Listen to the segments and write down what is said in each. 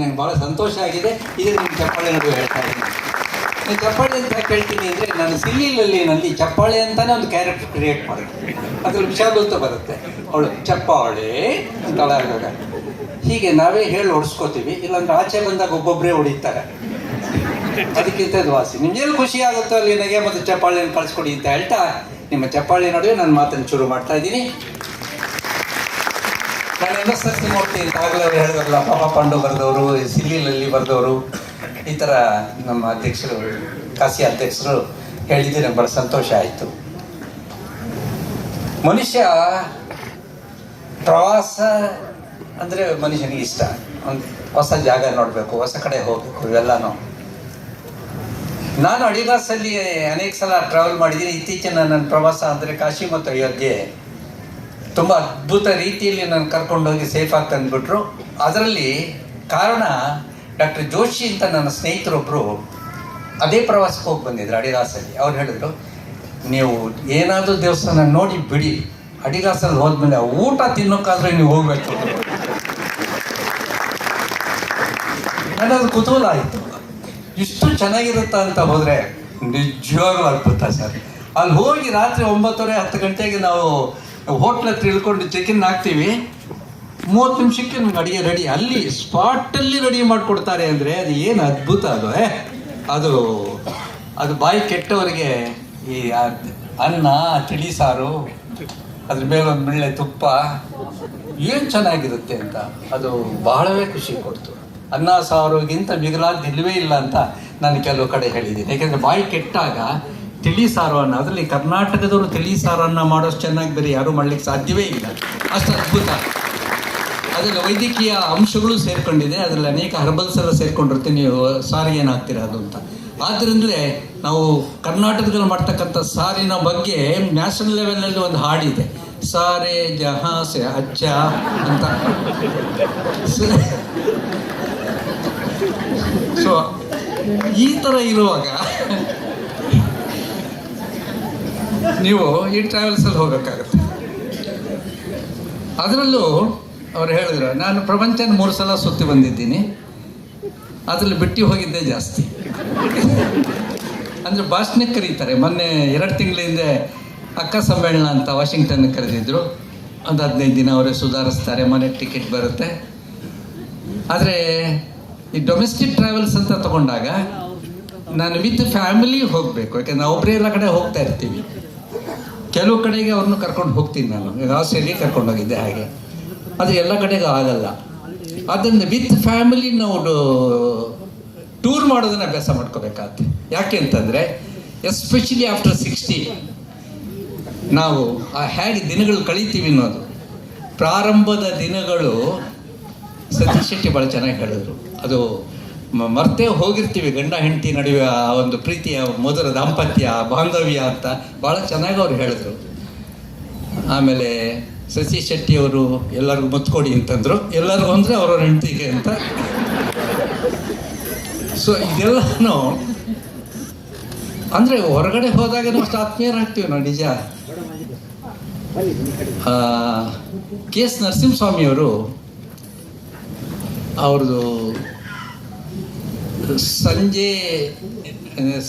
ನಂಗೆ ಭಾಳ ಸಂತೋಷ ಆಗಿದೆ. ಇದು ನಿಮ್ಮ ಚಪ್ಪಾಳೆ ನಡುವೆ ಹೇಳ್ತಾ ಇದ್ದೀನಿ. ನೀವು ಚಪ್ಪಾಳೆ ಅಂತ ಕೇಳ್ತೀನಿ ಅಂದರೆ, ನಾನು ಸಿಲ್ಲಿಲಲ್ಲಿನಲ್ಲಿ ಚಪ್ಪಾಳೆ ಅಂತಲೇ ಒಂದು ಕ್ಯಾರೆಕ್ಟರ್ ಕ್ರಿಯೇಟ್ ಮಾಡಿದೆ ಅದ್ರಲ್ಲಿ ವಿಷಾದ ಬರುತ್ತೆ. ಅವಳು, ಚಪ್ಪಾಳೆ ಅಂತಳ ಆಗುವಾಗ ಹೀಗೆ ನಾವೇ ಹೇಳಿ ಹೊಡ್ಸ್ಕೋತೀವಿ. ಇಲ್ಲಾಂದ್ರೆ ಆಚೆ ಬಂದಾಗ ಒಬ್ಬೊಬ್ಬರೇ ಹೊಡಿತಾರೆ. ಅದಕ್ಕಿಂತ ವಾಸಿ ನಿಮ್ಗೇನು ಖುಷಿ ಆಗುತ್ತೋ ಅಲ್ಲಿ ನನಗೆ ಮತ್ತು ಚಪ್ಪಾಳೆಯನ್ನು ಕಳಿಸ್ಕೊಡಿ ಅಂತ ಹೇಳ್ತಾ, ನಿಮ್ಮ ಚಪ್ಪಾಳೆ ನಡುವೆ ನಾನು ಮಾತನ್ನು ಶುರು ಮಾಡ್ತಾ ಇದ್ದೀನಿ. ನಾನು ಎಸ್ ಮೂರ್ತಿ ಅಂತ ಆಗಲೇ ಅವ್ರು ಹೇಳಿದ್ರಲ್ಲ ಪಾಪ ಪಾಂಡು ಬರೆದವರು ಸಿಲ್ಲಿಲಲ್ಲಿ ಬರೆದವರು, ಈ ಥರ ನಮ್ಮ ಅಧ್ಯಕ್ಷರು ಕಾಸಿ ಅಧ್ಯಕ್ಷರು ಹೇಳಿದ್ದು ನಂಗೆ ಭಾಳ ಸಂತೋಷ ಆಯಿತು. ಮನುಷ್ಯ ಪ್ರವಾಸ ಅಂದರೆ ಮನುಷ್ಯನಿಗೆ ಇಷ್ಟ. ಒಂದು ಹೊಸ ಜಾಗ ನೋಡಬೇಕು, ಹೊಸ ಕಡೆ ಹೋಗಬೇಕು, ಇವೆಲ್ಲನೂ. ನಾನು ಅಡಿಗಾಸಲ್ಲಿ ಅನೇಕ ಸಲ ಟ್ರಾವೆಲ್ ಮಾಡಿದ್ದೀನಿ. ಇತ್ತೀಚಿನ ನನ್ನ ಪ್ರವಾಸ ಅಂದರೆ ಕಾಶಿ ಮತ್ತು ಅಯೋಧ್ಯೆ. ತುಂಬ ಅದ್ಭುತ ರೀತಿಯಲ್ಲಿ ನಾನು ಕರ್ಕೊಂಡೋಗಿ ಸೇಫ್ ಆಗಿ ತಂದುಬಿಟ್ರು. ಅದರಲ್ಲಿ ಕಾರಣ ಡಾಕ್ಟರ್ ಜೋಶಿ ಅಂತ ನನ್ನ ಸ್ನೇಹಿತರೊಬ್ಬರು ಅದೇ ಪ್ರವಾಸಕ್ಕೆ ಹೋಗಿ ಬಂದಿದ್ರು ಅಡಿಗಾಸಲ್ಲಿ ಅವ್ರು ಹೇಳಿದ್ರು, ನೀವು ಏನಾದರೂ ದೇವಸ್ಥಾನ ನೋಡಿ ಬಿಡಿ. ಅಡಿಗಾಸಲ್ಲಿ ಹೋದ್ಮೇಲೆ ಊಟ ತಿನ್ನೋಕ್ಕಾದ್ರೆ ನೀವು ಹೋಗ್ಬೇಕು. ನನ್ನದು ಕುತೂಹಲ ಆಯಿತು. ಇಷ್ಟು ಚೆನ್ನಾಗಿರುತ್ತಾ ಅಂತ ಹೋದರೆ ನಿಜವಾಗ್ಲೂ ಅದ್ಭುತ ಸರ್. ಅಲ್ಲಿ ಹೋಗಿ ರಾತ್ರಿ ಒಂಬತ್ತುವರೆ ಹತ್ತು ಗಂಟೆಗೆ ನಾವು ಹೋಟ್ಲ್ ಹತ್ರ ಇಳ್ಕೊಂಡು ಚಿಕನ್ ಹಾಕ್ತೀವಿ ಮೂವತ್ತು ನಿಮಿಷಕ್ಕೆ ನಮ್ಗೆ ಅಡುಗೆ ರೆಡಿ ಅಲ್ಲಿ ಸ್ಪಾಟಲ್ಲಿ ರೆಡಿ ಮಾಡಿಕೊಡ್ತಾರೆ ಅಂದರೆ ಅದು ಏನು ಅದ್ಭುತ ಅದು ಅದು ಅದು ಬಾಯಿ ಕೆಟ್ಟವರಿಗೆ ಈ ಅನ್ನ, ತಿಳಿ ಸಾರು, ಅದ್ರ ಮೇಲೆ ಒಂದು ಮಿಳ್ಳೆ ತುಪ್ಪ, ಏನು ಚೆನ್ನಾಗಿರುತ್ತೆ ಅಂತ ಅದು ಬಹಳವೇ ಖುಷಿ ಕೊಡ್ತು. ಅನ್ನ ಸಾರುಗಿಂತ ಮಿಗಿಲಾದ ಇಲ್ಲವೇ ಇಲ್ಲ ಅಂತ ನಾನು ಕೆಲವು ಕಡೆ ಹೇಳಿದ್ದೀನಿ. ಯಾಕೆಂದರೆ ಬಾಯಿ ಕೆಟ್ಟಾಗ ತಿಳಿ ಸಾರು ಅನ್ನ ಅದರಲ್ಲಿ ಕರ್ನಾಟಕದವರು ತಿಳಿ ಸಾರನ್ನ ಮಾಡೋಷ್ಟು ಚೆನ್ನಾಗಿ ಬೇರೆ ಯಾರೂ ಮಾಡ್ಲಿಕ್ಕೆ ಸಾಧ್ಯವೇ ಇಲ್ಲ. ಅಷ್ಟು ಅದ್ಭುತ. ಅದರಲ್ಲಿ ವೈದ್ಯಕೀಯ ಅಂಶಗಳು ಸೇರ್ಕೊಂಡಿದೆ, ಅದರಲ್ಲಿ ಅನೇಕ ಹರ್ಬಲ್ಸ್ ಎಲ್ಲ ಸೇರ್ಕೊಂಡಿರುತ್ತೆ, ನೀವು ಸಾರಿಗೆ ಏನಾಗ್ತೀರಾ ಅದು ಅಂತ. ಆದ್ದರಿಂದಲೇ ನಾವು ಕರ್ನಾಟಕದಲ್ಲಿ ಮಾಡ್ತಕ್ಕಂಥ ಸಾರಿನ ಬಗ್ಗೆ ನ್ಯಾಷನಲ್ ಲೆವೆಲಲ್ಲಿ ಒಂದು ಹಾಡಿದೆ. ಸಾರೆ ಜಹಾಸೆ ಅಚ್ಚ ಅಂತ. ಸೊ ಈ ಥರ ಇರುವಾಗ ನೀವು ಈ ಟ್ರಾವೆಲ್ಸಲ್ಲಿ ಹೋಗೋಕ್ಕಾಗುತ್ತೆ. ಅದರಲ್ಲೂ ಅವ್ರು ಹೇಳಿದ್ರು, ನಾನು ಪ್ರಪಂಚನ ಮೂರು ಸಲ ಸುತ್ತಿ ಬಂದಿದ್ದೀನಿ. ಅದರಲ್ಲಿ ಬಿಟ್ಟು ಹೋಗಿದ್ದೇ ಜಾಸ್ತಿ. ಅಂದರೆ ಭಾಷಣಕ್ಕೆ ಕರೀತಾರೆ. ಮೊನ್ನೆ ಎರಡು ತಿಂಗಳ ಹಿಂದೆ ಅಕ್ಕ ಸಮ್ಮೇಳನ ಅಂತ ವಾಷಿಂಗ್ಟನ್ ಕರೆದಿದ್ರು. ಒಂದು ಹದಿನೈದು ದಿನ ಅವರೇ ಸುಧಾರಿಸ್ತಾರೆ, ಮನೆ ಟಿಕೆಟ್ ಬರುತ್ತೆ. ಆದರೆ ಈ ಡೊಮೆಸ್ಟಿಕ್ ಟ್ರಾವೆಲ್ಸ್ ಅಂತ ತಗೊಂಡಾಗ ನಾನು ವಿತ್ ಫ್ಯಾಮಿಲಿ ಹೋಗಬೇಕು. ಯಾಕಂದ್ರೆ ನಾವು ಒಬ್ಬರೇ ಎಲ್ಲ ಕಡೆ ಹೋಗ್ತಾ ಇರ್ತೀವಿ. ಕೆಲವು ಕಡೆಗೆ ಅವ್ರನ್ನ ಕರ್ಕೊಂಡು ಹೋಗ್ತೀನಿ ನಾನು. ಆಸ್ಟ್ರೇಲಿಯಾ ಕರ್ಕೊಂಡು ಹೋಗಿದ್ದೆ ಹಾಗೆ. ಅದು ಎಲ್ಲ ಕಡೆಗೂ ಆಗಲ್ಲ. ಅದನ್ನು ವಿತ್ ಫ್ಯಾಮಿಲಿ ನಾವು ಟೂರ್ ಮಾಡೋದನ್ನ ಅಭ್ಯಾಸ ಮಾಡ್ಕೋಬೇಕಾಗುತ್ತೆ. ಯಾಕೆ ಅಂತಂದರೆ ಎಸ್ಪೆಷಲಿ ಆಫ್ಟರ್ ಸಿಕ್ಸ್ಟಿ ನಾವು ಆ ಹೇಗೆ ದಿನಗಳು ಕಳೀತೀವಿ ಅನ್ನೋದು. ಪ್ರಾರಂಭದ ದಿನಗಳು ಸತೀಶ್ ಶೆಟ್ಟಿ ಭಾಳ ಚೆನ್ನಾಗಿ ಹೇಳಿದ್ರು. ಅದು ಮರ್ತೇ ಹೋಗಿರ್ತೀವಿ ಗಂಡ ಹೆಂಡತಿ ನಡುವೆ ಆ ಒಂದು ಪ್ರೀತಿಯ ಮಧುರ ದಾಂಪತ್ಯ, ಬಾಂಧವ್ಯ ಅಂತ ಭಾಳ ಚೆನ್ನಾಗಿ ಅವ್ರು ಹೇಳಿದ್ರು. ಆಮೇಲೆ ಸಸಿ ಶೆಟ್ಟಿ ಅವರು ಎಲ್ಲರಿಗೂ ಮುತ್ಕೊಡಿ ಅಂತಂದ್ರು. ಎಲ್ಲರಿಗೂ ಅಂದರೆ ಅವರವ್ರ ಹೆಂಡತಿಗೆ ಅಂತ. ಸೊ ಇದೆಲ್ಲನೂ ಅಂದರೆ ಹೊರಗಡೆ ಹೋದಾಗ ಅಷ್ಟು ಆತ್ಮೀಯರಾಗ್ತೀವಿ ನಾವು, ನಿಜ? ಕೆ ಎಸ್ ನರಸಿಂಹಸ್ವಾಮಿಯವರು ಅವ್ರದ್ದು ಸಂಜೆ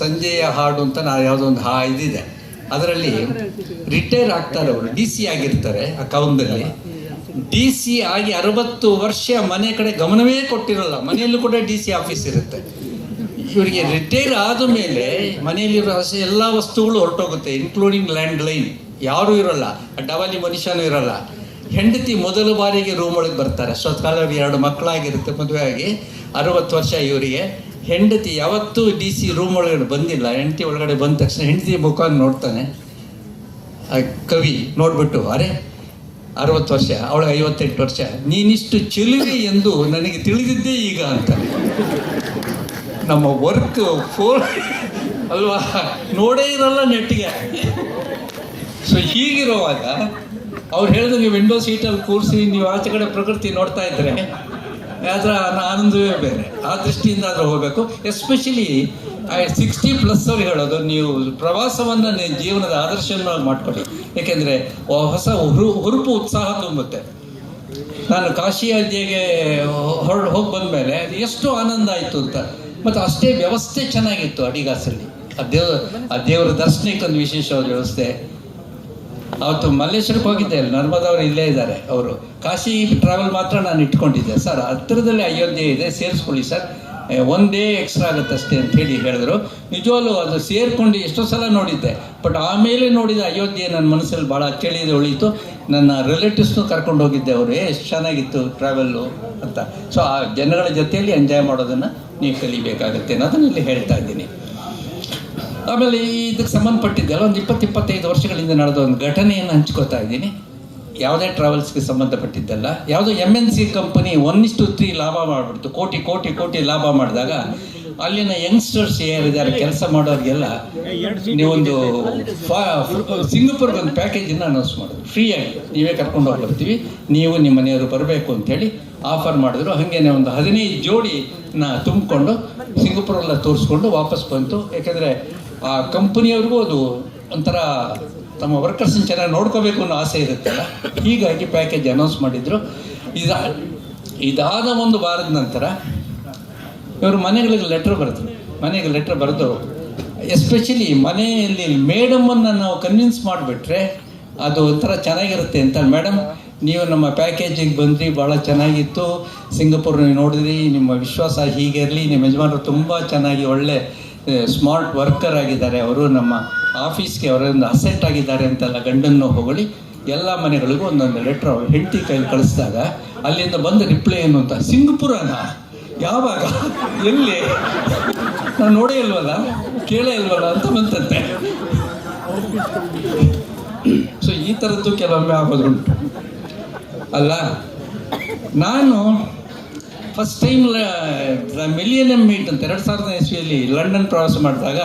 ಸಂಜೆಯ ಹಾಡು ಅಂತ ನಾ ಯಾವುದೋ ಒಂದು ಹಾ ಇದಿದೆ. ಅದರಲ್ಲಿ ರಿಟೈರ್ ಆಗ್ತಾರೆ ಅವರು, ಡಿ ಸಿ ಆಗಿರ್ತಾರೆ ಆ ಕವನದಲ್ಲಿ ಡಿ ಸಿ ಆಗಿ ಅರವತ್ತು ವರ್ಷ ಮನೆ ಕಡೆ ಗಮನವೇ ಕೊಟ್ಟಿರಲ್ಲ, ಮನೆಯಲ್ಲೂ ಕೂಡ ಡಿ ಸಿ ಆಫೀಸ್ ಇರುತ್ತೆ. ಇವರಿಗೆ ರಿಟೈರ್ ಆದ ಮೇಲೆ ಮನೆಯಲ್ಲಿರೋ ಎಲ್ಲ ವಸ್ತುಗಳು ಹೊರಟೋಗುತ್ತೆ ಇನ್ಕ್ಲೂಡಿಂಗ್ ಲ್ಯಾಂಡ್ ಲೈನ್ ಯಾರೂ ಇರೋಲ್ಲ ಡವಾಲಿ ಮನುಷ್ಯನೂ ಇರೋಲ್ಲ. ಹೆಂಡತಿ ಮೊದಲ ಬಾರಿಗೆ ರೂಮ್ ಒಳಗೆ ಬರ್ತಾರೆ. ಅಷ್ಟೊತ್ತು ಕಾಲ ಎರಡು ಮಕ್ಕಳಾಗಿರುತ್ತೆ, ಮದುವೆ ಆಗಿ ಅರವತ್ತು ವರ್ಷ ಇವರಿಗೆ. ಹೆಂಡತಿ ಯಾವತ್ತೂ ಡಿ ಸಿ ರೂಮ್ ಒಳಗಡೆ ಬಂದಿಲ್ಲ. ಹೆಂಡತಿ ಒಳಗಡೆ ಬಂದ ತಕ್ಷಣ ಹೆಂಡತಿ ಮುಖ ನೋಡ್ತಾನೆ. ಆ ಕವಿ ನೋಡ್ಬಿಟ್ಟು, ಅರೆ, ಅರವತ್ತು ವರ್ಷ ಅವಳಿಗೆ ಐವತ್ತೆಂಟು ವರ್ಷ, ನೀನಿಷ್ಟು ಚೆಲುವೆ ಎಂದು ನನಗೆ ತಿಳಿದಿದ್ದೇ ಈಗ ಅಂತ. ನಮ್ಮ ವರ್ಕ್ ಫೋರ್ ಅಲ್ವಾ? ನೋಡೇ ಇರಲ್ಲ ನೆಟ್ಟಿಗೆ. ಸೊ ಹೀಗಿರುವಾಗ, ಅವ್ರು ನೀವು ವಿಂಡೋ ಸೀಟಲ್ಲಿ ಕೂರಿಸಿ, ನೀವು ಆಚೆ ಕಡೆ ಪ್ರಕೃತಿ ನೋಡ್ತಾ ಇದ್ರೆ ಅದರ ಆನಂದವೇ ಬೇರೆ ಆ ದೃಷ್ಟಿಯಿಂದ ಆದರೂ ಹೋಗಬೇಕು. ಎಸ್ಪೆಷಲಿ ಸಿಕ್ಸ್ಟಿ ಪ್ಲಸ್ ಅವ್ರು ಹೇಳೋದು, ನೀವು ಪ್ರವಾಸವನ್ನು ಜೀವನದ ಆದರ್ಶನ ಮಾಡ್ಕೊಳ್ಳಿ ಏಕೆಂದರೆ ಹೊಸ ಹುರು, ಹುರುಪು ಉತ್ಸಾಹ ತುಂಬುತ್ತೆ. ನಾನು ಕಾಶಿ ಅಜ್ಜಿಗೆ ಹೊರಡು ಹೋಗಿ ಬಂದ ಮೇಲೆ ಎಷ್ಟು ಆನಂದ ಆಯಿತು ಅಂತ. ಮತ್ತು ಅಷ್ಟೇ ವ್ಯವಸ್ಥೆ ಚೆನ್ನಾಗಿತ್ತು ಅಡಿಗಾಸಲ್ಲಿ. ಆ ದೇವ, ಆ ದೇವರ ದರ್ಶನಕ್ಕೆ ವಿಶೇಷವಾದ ವ್ಯವಸ್ಥೆ. ಅವತ್ತು ಮಲ್ಲೇಶ್ವರಕ್ಕೆ ಹೋಗಿದ್ದೆ ನರ್ಮದವರು ಇಲ್ಲೇ ಇದ್ದಾರೆ, ಅವರು. ಕಾಶಿ ಟ್ರಾವೆಲ್ ಮಾತ್ರ ನಾನು ಇಟ್ಕೊಂಡಿದ್ದೆ. ಸರ್ ಹತ್ತಿರದಲ್ಲಿ ಅಯೋಧ್ಯೆ ಇದೆ, ಸೇರಿಸ್ಕೊಳ್ಳಿ ಸರ್. ಒಂದೇ ಎಕ್ಸ್ಟ್ರಾ ಆಗುತ್ತೆ ಅಷ್ಟೇ ಅಂತ ಹೇಳಿ ಹೇಳಿದ್ರು. ನಿಜವಲ್ಲೂ ಅದು ಸೇರಿಕೊಂಡು ಎಷ್ಟೋ ಸಲ ನೋಡಿದ್ದೆ. ಬಟ್ ಆಮೇಲೆ ನೋಡಿದ ಅಯೋಧ್ಯೆ ನನ್ನ ಮನಸ್ಸಲ್ಲಿ ಭಾಳ ಅಚ್ಚಳಿಯದೆ ಉಳಿತು ನನ್ನ ರಿಲೇಟಿವ್ಸ್ನು ಕರ್ಕೊಂಡು ಹೋಗಿದ್ದೆ ಅವರು. ಎಷ್ಟು ಚೆನ್ನಾಗಿತ್ತು ಟ್ರಾವೆಲ್ಲು ಅಂತ. ಸೊ ಆ ಜನಗಳ ಜೊತೆಯಲ್ಲಿ ಎಂಜಾಯ್ ಮಾಡೋದನ್ನು ನೀವು ಕಲಿಬೇಕಾಗುತ್ತೆ ಅನ್ನೋದನ್ನ ಇಲ್ಲಿ ಹೇಳ್ತಾ ಇದ್ದೀನಿ. ಆಮೇಲೆ ಇದಕ್ಕೆ ಸಂಬಂಧಪಟ್ಟಿದ್ದೆಲ್ಲ ಒಂದು ಇಪ್ಪತ್ತು ಇಪ್ಪತ್ತೈದು ವರ್ಷಗಳಿಂದ ನಡೆದ ಒಂದು ಘಟನೆಯನ್ನು ಹಂಚ್ಕೋತಾ ಇದ್ದೀನಿ. ಯಾವುದೇ ಟ್ರಾವೆಲ್ಸ್ಗೆ ಸಂಬಂಧಪಟ್ಟಿದ್ದಲ್ಲ, ಯಾವುದೋ M N C company one ಇಷ್ಟು ತ್ರೀ ಲಾಭ ಮಾಡಿಬಿಡ್ತು. ಕೋಟಿ ಕೋಟಿ ಕೋಟಿ ಲಾಭ ಮಾಡಿದಾಗ ಅಲ್ಲಿನ ಯಂಗ್ಸ್ಟರ್ಸ್ ಯಾರಿದ್ದಾರೆ, ಕೆಲಸ ಮಾಡೋರಿಗೆಲ್ಲ ನೀವೊಂದು ಸಿಂಗಪುರ್ಗೆ ಒಂದು ಪ್ಯಾಕೇಜನ್ನು ಅನೌನ್ಸ್ ಮಾಡಿದ್ರು. ಫ್ರೀಯಾಗಿ ನೀವೇ ಕರ್ಕೊಂಡು ಹೋಗಿ ಬರ್ತೀವಿ ನೀವು ನಿಮ್ಮ ಮನೆಯವರು ಬರಬೇಕು ಅಂತೇಳಿ ಆಫರ್ ಮಾಡಿದ್ರು. ಹಾಗೇನೆ ಒಂದು ಹದಿನೈದು ಜೋಡಿನ ತುಂಬಿಕೊಂಡು ಸಿಂಗಪುರಲ್ಲ ತೋರಿಸ್ಕೊಂಡು ವಾಪಸ್ ಬಂತು. ಯಾಕೆಂದರೆ ಆ ಕಂಪನಿಯವ್ರಿಗೂ ಅದು ಒಂಥರ ತಮ್ಮ ವರ್ಕರ್ಸನ್ನ ಚೆನ್ನಾಗಿ ನೋಡ್ಕೋಬೇಕು ಅನ್ನೋ ಆಸೆ ಇರುತ್ತಲ್ಲ ಹೀಗಾಗಿ ಪ್ಯಾಕೇಜ್ ಅನೌನ್ಸ್ ಮಾಡಿದ್ರು. ಇದ, ಇದಾದ ಒಂದು ವಾರದ ನಂತರ ಇವರು ಮನೆಗಳಿಗೆ ಲೆಟ್ರ್ ಬರೆದ್ರು. ಮನೆಗೆ ಲೆಟ್ರ್ ಬರೆದು ಎಸ್ಪೆಷಲಿ ಮನೆಯಲ್ಲಿ ಮೇಡಮನ್ನು ನಾವು ಕನ್ವಿನ್ಸ್ ಮಾಡಿಬಿಟ್ರೆ ಅದು ಒಂಥರ ಚೆನ್ನಾಗಿರುತ್ತೆ ಅಂತ ಮೇಡಮ್ ನೀವು ನಮ್ಮ ಪ್ಯಾಕೇಜಿಗೆ ಬಂದ್ರಿ ಭಾಳ ಚೆನ್ನಾಗಿತ್ತು. ಸಿಂಗಪುರ್ ನೀವು ನೋಡಿದ್ರಿ, ನಿಮ್ಮ ವಿಶ್ವಾಸ ಹೀಗೆ ಇರಲಿ ನಿಮ್ಮ ಯಜಮಾನರು ತುಂಬ ಚೆನ್ನಾಗಿ ಒಳ್ಳೆ ಸ್ಮಾರ್ಟ್ ವರ್ಕರ್ ಆಗಿದ್ದಾರೆ ಅವರು, ನಮ್ಮ ಆಫೀಸ್ಗೆ ಅವರೊಂದು ಅಸೆಟ್ ಆಗಿದ್ದಾರೆ ಅಂತೆಲ್ಲ ಗಂಡನ್ನು ಹೊಗಳಿ ಎಲ್ಲ ಮನೆಗಳಿಗೂ ಒಂದೊಂದು ಲೆಟ್ರ್ ಅವ್ರು ಹೆಂಡತಿ ಕೈಲಿ ಕಳಿಸಿದಾಗ, ಅಲ್ಲಿಂದ ಬಂದ ರಿಪ್ಲೈ ಏನು ಅಂತ, ಸಿಂಗಪುರನ? ಯಾವಾಗ? ಎಲ್ಲಿ? ನಾನು ನೋಡೇ ಇಲ್ವಲ್ಲ? ಕೇಳೇ ಇಲ್ವಲ್ಲ ಅಂತ ಬಂತಂತೆ. ಸೊ ಈ ಥರದ್ದು ಕೆಲವೊಮ್ಮೆ ಆಗೋದುಂಟು ಅಲ್ಲ, ನಾನು ಫಸ್ಟ್ ಟೈಮ್ ಮಿಲಿಯನಿಯಂ ಮೀಟ್ ಅಂತ ಎರಡು ಸಾವಿರದ ಇಸ್ವಿಯಲ್ಲಿ ಲಂಡನ್ ಪ್ರವಾಸ ಮಾಡಿದಾಗ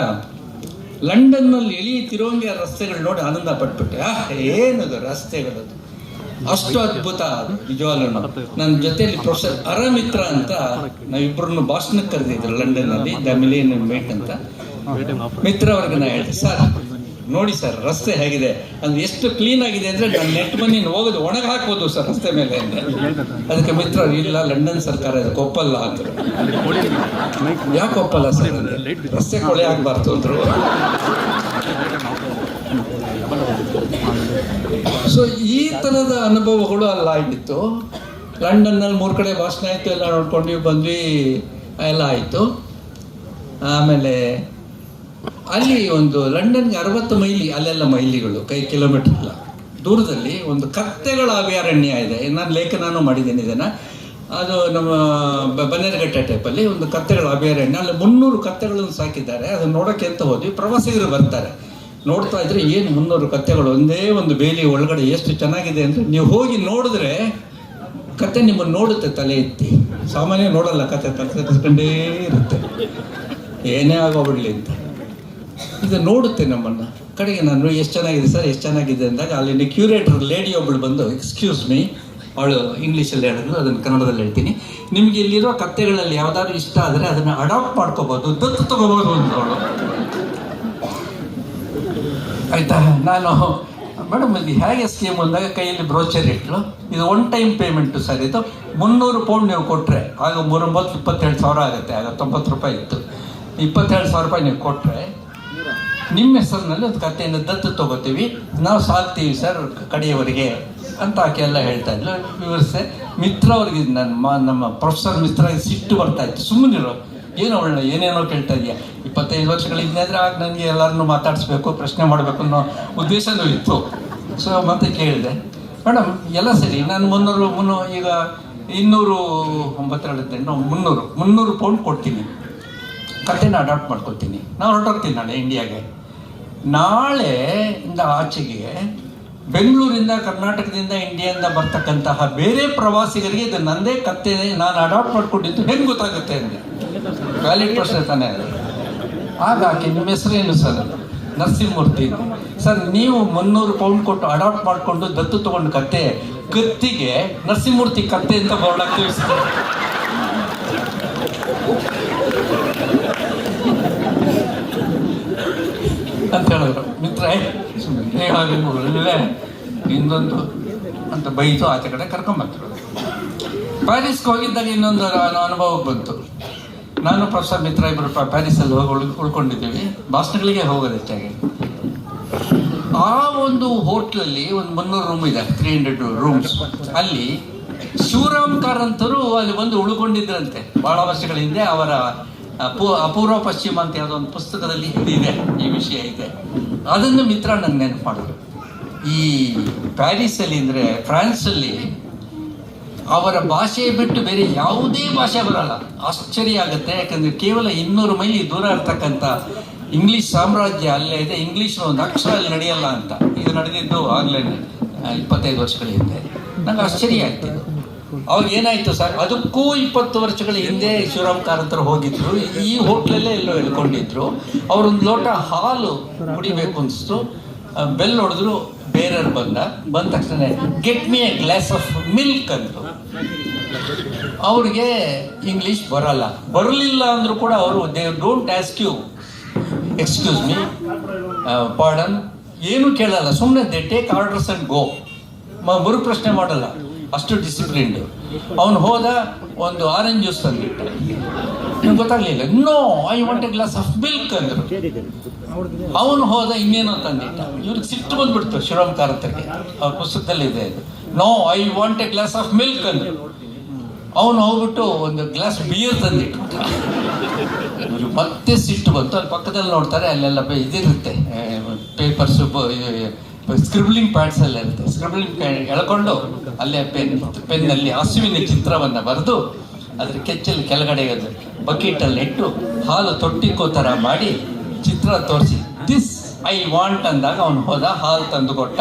ಲಂಡನ್ನಲ್ಲಿ ಇಳಿ ತಿರುವಂಗೆ ರಸ್ತೆಗಳು ನೋಡಿ ಆನಂದ ಪಟ್ಬಿಟ್ಟೆ. ಏನದು ರಸ್ತೆಗಳದು? ಅಷ್ಟು ಅದ್ಭುತ ನಿಜವಾಗ್ಲೂ. ನನ್ನ ಜೊತೆಯಲ್ಲಿ ಪ್ರೊಫೆಸರ್ ಅರಮಿತ್ರ ಅಂತ ನಾವಿಬ್ಬರನ್ನು ಭಾಷಣಕ್ಕೆ ಕರೆದಿದ್ರು ಲಂಡನ್ನಲ್ಲಿ, ದ ಮಿಲಿಯನಿಯಂ ಮೀಟ್ ಅಂತ. ಮಿತ್ರ ಅವ್ರಿಗೆ ನಾ ಹೇಳಿದೆ, ಸರ್ ನೋಡಿ ಸರ್, ರಸ್ತೆ ಹೇಗಿದೆ. ಅಂದ್ರೆ ಎಷ್ಟು ಕ್ಲೀನ್ ಆಗಿದೆ ಅಂದ್ರೆ ನಾನು ನೆಟ್ ಮನಿ ಹೋಗೋದು ಒಣಗ ಹಾಕ್ಬೋದು ಸರ್ ರಸ್ತೆ ಮೇಲೆ ಅಂದ್ರೆ ಅದಕ್ಕೆ ಮಿತ್ರ ಇಲ್ಲ, ಲಂಡನ್ ಸರ್ಕಾರ ಅದಕ್ಕೆ ಒಪ್ಪಲ್ಲ ಅಂದ್ರು. ಯಾಕೆ ಒಪ್ಪಲ್ಲ ಸರ್ ರಸ್ತೆ ಕೊಳೆ ಆಗ್ಬಾರ್ದು ಅಂದ್ರು. ಸೊ ಈ ಥರದ ಅನುಭವಗಳು ಅಲ್ಲ ಆಗಿತ್ತು. ಲಂಡನ್ನಲ್ಲಿ ಮೂರು ಕಡೆ ಭಾಷಣ ಆಯಿತು, ಎಲ್ಲ ನೋಡ್ಕೊಂಡ್ವಿ ಬಂದ್ವಿ, ಎಲ್ಲ ಆಯಿತು. ಆಮೇಲೆ ಅಲ್ಲಿ ಒಂದು ಲಂಡನ್ಗೆ ಅರವತ್ತು ಮೈಲಿ, ಅಲ್ಲೆಲ್ಲ ಮೈಲಿಗಳು, ಕೈ ಕಿಲೋಮೀಟರ್ ಎಲ್ಲ. ದೂರದಲ್ಲಿ ಒಂದು ಕತ್ತೆಗಳ ಅಭಯಾರಣ್ಯ ಇದೆ. ನಾನು ಲೇಖನೂ ಮಾಡಿದ್ದೇನೆ ಇದನ್ನು. ಅದು ನಮ್ಮ ಬನ್ನೇರುಘಟ್ಟ ಟೈಪಲ್ಲಿ ಒಂದು ಕತ್ತೆಗಳ ಅಭಯಾರಣ್ಯ. ಅಲ್ಲಿ ಮುನ್ನೂರು ಕತ್ತೆಗಳನ್ನು ಸಾಕಿದ್ದಾರೆ. ಅದನ್ನು ನೋಡೋಕ್ಕೆ ಅಂತ ಹೋದ್ವಿ? ಪ್ರವಾಸಿಗರು ಬರ್ತಾರೆ. ನೋಡ್ತಾ ಇದ್ರೆ ಏನು ಮುನ್ನೂರು ಕತ್ತೆಗಳು? ಒಂದೇ ಒಂದು ಬೇಲಿ ಒಳಗಡೆ ಎಷ್ಟು ಚೆನ್ನಾಗಿದೆ ಅಂದರೆ ನೀವು ಹೋಗಿ ನೋಡಿದ್ರೆ ಕತ್ತೆ ನಿಮ್ಮನ್ನು ನೋಡುತ್ತೆ ತಲೆ ಎತ್ತಿ. ಸಾಮಾನ್ಯ ನೋಡಲ್ಲ ಕತ್ತೆ, ತಲೆ ಎತ್ಕೊಂಡೇ ಇರುತ್ತೆ. ಏನೇ ಆಗೋಗ್ಬಿಡ್ಲಿ ಅಂತ. ಇದು ನೋಡುತ್ತೆ ನಮ್ಮನ್ನು. ಕಡೆಗೆ ನಾನು ಎಷ್ಟು ಚೆನ್ನಾಗಿದೆ ಸರ್, ಎಷ್ಟು ಚೆನ್ನಾಗಿದೆ? ಅಂದಾಗ ಅಲ್ಲಿನ ಕ್ಯೂರೇಟರ್ ಲೇಡಿ ಒಬ್ಬಳು ಬಂದು ಎಕ್ಸ್ಕ್ಯೂಸ್ ಮೀ ಅವಳು ಇಂಗ್ಲೀಷಲ್ಲಿ ಹೇಳಿದ್ರು ಅದನ್ನು ಕನ್ನಡದಲ್ಲಿ ಹೇಳ್ತೀನಿ. ನಿಮಗೆ ಇಲ್ಲಿರೋ ಕತ್ತೆಗಳಲ್ಲಿ ಯಾವ್ದಾದ್ರು ಇಷ್ಟ ಆದರೆ ಅದನ್ನು ಅಡಾಪ್ಟ್ ಮಾಡ್ಕೋಬೋದು ದತ್ತು ತಗೋಬೋದು ಅಂತ ಅವಳು. ಆಯಿತಾ? ನಾನು ಮೇಡಮ್ ಇಲ್ಲಿ ಹೇಗೆ ಸ್ಕೀಮ್ ಅಂದಾಗ ಕೈಯಲ್ಲಿ ಬ್ರೋಚರ್ ಇಟ್ಲು. ಇದು ಒನ್ ಟೈಮ್ ಪೇಮೆಂಟು ಸರ್, ಇದು ಮುನ್ನೂರು ಪೌಂಡ್ ನೀವು ಕೊಟ್ಟರೆ ಆಗ ಮೂರೊಂಬತ್ತು ಇಪ್ಪತ್ತೇಳು ಸಾವಿರ ಆಗುತ್ತೆ, ಆಗ ತೊಂಬತ್ತು ರೂಪಾಯಿ ಇತ್ತು. ಇಪ್ಪತ್ತೇಳು ಸಾವಿರ ರೂಪಾಯಿ ನೀವು ಕೊಟ್ಟರೆ ನಿಮ್ಮ ಹೆಸರಿನಲ್ಲಿ ಒಂದು ಕತೆಯಿಂದ ದತ್ತು ತಗೋತೀವಿ. ನಾವು ಸಾಕ್ತೀವಿ ಸರ್ ಕಡೆಯವರಿಗೆ ಅಂತ ಆಕೆ ಎಲ್ಲ ಹೇಳ್ತಾ ಇದ್ಲು. ವಿವರಿಸೆ ಮಿತ್ರ ಅವ್ರಿಗೆ ನನ್ನ ನಮ್ಮ ಪ್ರೊಫೆಸರ್ ಮಿತ್ರ ಸಿಟ್ಟು ಬರ್ತಾ ಇತ್ತು. ಸುಮ್ಮನಿರೋ ಏನು ಅವಳನ್ನ ಏನೇನೋ ಕೇಳ್ತಾ ಇದೆಯಾ? ಇಪ್ಪತ್ತೈದು ವರ್ಷಗಳಿಂದ ಆದರೆ ಆಗ ನನಗೆ ಎಲ್ಲರನ್ನೂ ಮಾತಾಡಿಸ್ಬೇಕು, ಪ್ರಶ್ನೆ ಮಾಡಬೇಕು ಅನ್ನೋ ಉದ್ದೇಶನೂ ಇತ್ತು. ಸೊ ಮತ್ತೆ ಕೇಳಿದೆ. ಮೇಡಮ್ ಎಲ್ಲ ಸರಿ. ನಾನು ಮುನ್ನೂರು, ಮುನ್ನೂ, ಈಗ ಇನ್ನೂರು ಒಂಬತ್ತೆರಡು ಮುನ್ನೂರು ಮುನ್ನೂರು ಪೌಂಡ್ ಕೊಡ್ತೀನಿ. ಕಥೆನ ಅಡಾಪ್ಟ್ ಮಾಡ್ಕೊತೀನಿ. ನಾನು ಹೊರಟೋಗ್ತೀನಿ ನಾನು ಇಂಡಿಯಾಗೆ ನಾಳೆ ಇಂದ ಆಚೆಗೆ ಬೆಂಗಳೂರಿಂದ, ಕರ್ನಾಟಕದಿಂದ ಇಂಡಿಯಾದಿಂದ ಬರ್ತಕ್ಕಂತಹ ಬೇರೆ ಪ್ರವಾಸಿಗರಿಗೆ ಇದು ನಂದೇ ಕತ್ತೆ ನಾನು ಅಡಾಪ್ಟ್ ಮಾಡ್ಕೊಂಡಿದ್ದು. ಹೆಂಗೆ ಗೊತ್ತಾಗುತ್ತೆ ಅಂದೆ ವ್ಯಾಲಿಡ್ ಪ್ರಶ್ನೆ ತಾನೇ ಅದು. ಆಗ ಆಕೆ ನಿಮ್ಮ ಹೆಸರೇನು ಸರ್? ನರಸಿಂಹಮೂರ್ತಿ. ಸರ್, ನೀವು ಮುನ್ನೂರು ಪೌಂಡ್ ಕೊಟ್ಟು ಅಡಾಪ್ಟ್ ಮಾಡಿಕೊಂಡು ದತ್ತು ತಗೊಂಡು ಕತ್ತೆ, ಕತ್ತಿಗೆ ನರಸಿಂಹಮೂರ್ತಿ ಕತ್ತೆ ಅಂತ ಬೋರ್ಡ್ ಹಾಕ್ತೀವಿ ಅಂತ ಹೇಳಿದ್ರು ಮಿತ್ರ ಒಳ್ಳೆ ಇನ್ನೊಂದು ಅಂತ ಬೈತು ಆಚೆ ಕಡೆ ಕರ್ಕೊಂಬಂದ್ರು. ಪ್ಯಾರಿಸ್ಗೆ ಹೋಗಿದ್ದಾಗ ಇನ್ನೊಂದು ಅನುಭವ ಬಂತು. ನಾನು ಪ್ರೊಫೆಸರ್ ಮಿತ್ರ ಇಬ್ಬರು ಪ್ಯಾರಿಸಲ್ಲಿ ಹೋಗಿ ಉಳ್, ಉಳ್ಕೊಂಡಿದ್ದೀವಿ. ಬಾಸ್ಟನ್ಗಳಿಗೆ ಹೋಗೋದು ಹೆಚ್ಚಾಗಿ ಆ ಒಂದು ಹೋಟ್ಲಲ್ಲಿ ಒಂದು ಮುನ್ನೂರು ರೂಮ್ ಇದೆ ತ್ರೀ ಹಂಡ್ರೆಡ್ ರೂಮ್ಸ್ ಅಲ್ಲಿ ಶಿವರಾಮ್ ಕಾರಂತರು ಅಲ್ಲಿ ಬಂದು ಉಳ್ಕೊಂಡಿದ್ರಂತೆ. ಬಹಳ ವರ್ಷಗಳ ಹಿಂದೆ ಅವರ ಅಪೂ, ಅಪೂರ್ವ ಪಶ್ಚಿಮ ಅಂತ ಯಾವುದೋ ಒಂದು ಪುಸ್ತಕದಲ್ಲಿ ಇದೆ, ಈ ವಿಷಯ ಇದೆ. ಅದನ್ನು ಮಿತ್ರ ನಂಗೆ ನೆನಪು ಮಾಡಿದ್ರು ಈ ಪ್ಯಾರಿಸಲ್ಲಿ ಅಂದರೆ ಫ್ರಾನ್ಸಲ್ಲಿ ಅವರ ಭಾಷೆ ಬಿಟ್ಟು ಬೇರೆ ಯಾವುದೇ ಭಾಷೆ ಬರಲ್ಲ. ಆಶ್ಚರ್ಯ ಆಗುತ್ತೆ, ಯಾಕಂದ್ರೆ ಕೇವಲ ಇನ್ನೂರು ಮೈಲಿ ದೂರ ಇರ್ತಕ್ಕಂಥ ಇಂಗ್ಲಿಷ್ ಸಾಮ್ರಾಜ್ಯ ಅಲ್ಲೇ ಇದೆ. ಇಂಗ್ಲಿಷ್ ಒಂದು ಅಕ್ಷರ ಅಲ್ಲಿ ನಡೆಯಲ್ಲ ಅಂತ. ಇದು ನಡೆದಿದ್ದು ಆಗ್ಲೇ ಇಪ್ಪತ್ತೈದು ವರ್ಷಗಳ ಹಿಂದೆ. ನಂಗೆ ಆಶ್ಚರ್ಯ ಆಯ್ತು. ಅವಾಗ ಏನಾಯ್ತು ಸರ್? ಅದಕ್ಕೂ ಇಪ್ಪತ್ತು ವರ್ಷಗಳ ಹಿಂದೆ ಶಿವರಾಮ್ ಕಾರಂತರು ಹೋಗಿದ್ರು. ಈ ಹೋಟ್ಲಲ್ಲೇ ಎಲ್ಲೋ ಹೇಳ್ಕೊಂಡಿದ್ರು ಅವ್ರೊಂದು ಲೋಟ ಹಾಲು ಕುಡಿಬೇಕು ಅನಿಸ್ತು. ಬೆಲ್ ನೋಡಿದ್ರು ಬೇರೆಯವ್ರು ಬಂದ. ಬಂದ ತಕ್ಷಣ get me a glass of milk ಅಂದರು. ಅವ್ರಿಗೆ ಇಂಗ್ಲೀಷ್ ಬರಲ್ಲ. ಬರಲಿಲ್ಲ ಅಂದ್ರೂ ಕೂಡ ಅವರು they don't ask you excuse me pardon ಏನು ಕೇಳಲ್ಲ. ಸುಮ್ಮನೆ they take orders and go ಮರು ಪ್ರಶ್ನೆ ಮಾಡಲ್ಲ. ಅಷ್ಟು ಡಿಸಿಪ್ಲಿನ್ಡ್ ಅವನು ಹೋದ ಒಂದು ಆರೆಂಜ್ ಜ್ಯೂಸ್ ತಂದಿಟ್ಟ. ನಿಮ್ಗೆ ಗೊತ್ತಾಗ್ಲಿಲ್ಲ? No I want a glass of milk ಅಂದರು. ಅವನು ಹೋದ ಇನ್ನೇನೋ ತಂದಿಟ್ಟ. ಇವ್ರಿಗೆ ಸಿಟ್ಟು ಬಂದ್ಬಿಡ್ತು ಶಿವರಾಮ್ ಕಾರತ್ರಿಗೆ ಅವ್ರ ಪುಸ್ತಕದಲ್ಲಿ ಇದೆ no I want a glass of milk ಅಂದರು. ಅವನು ಹೋಗ್ಬಿಟ್ಟು ಒಂದು ಗ್ಲಾಸ್ ಬಿಯರ್ ಇವ್ರಿಗೆ ಮತ್ತೆ ಸಿಟ್ಟು ಬಂತು. ಅಲ್ಲಿ ಪಕ್ಕದಲ್ಲಿ ನೋಡ್ತಾರೆ, ಅಲ್ಲೆಲ್ಲ ಇದಿರುತ್ತೆ. ಪೇಪರ್ಸು ಸ್ಕ್ರಿಬ್ಲಿಂಗ್ ಪ್ಯಾಡ್ಸ್ ಅಲ್ಲಿ ಇರುತ್ತೆ. ಸ್ಕ್ರಿಬ್ಲಿಂಗ್ ಎಳ್ಕೊಂಡು ಅಲ್ಲೇ ಪೆನ್ ಪೆನ್ನಲ್ಲಿ ಹಸುವಿನ ಚಿತ್ರವನ್ನು ಬರೆದು ಅದ್ರ ಕೆಚ್ಚಲ್ಲಿ ಕೆಳಗಡೆ ಬಕೆಟಲ್ಲಿ ಇಟ್ಟು ಹಾಲು ತೊಟ್ಟಿಕ್ಕೋ ಥರ ಮಾಡಿ ಚಿತ್ರ ತೋರಿಸಿ. ದಿಸ್ ಐ ವಾಂಟ್ ಅಂದಾಗ ಅವನು ಹೋದ, ಹಾಲು ತಂದು ಕೊಟ್ಟ.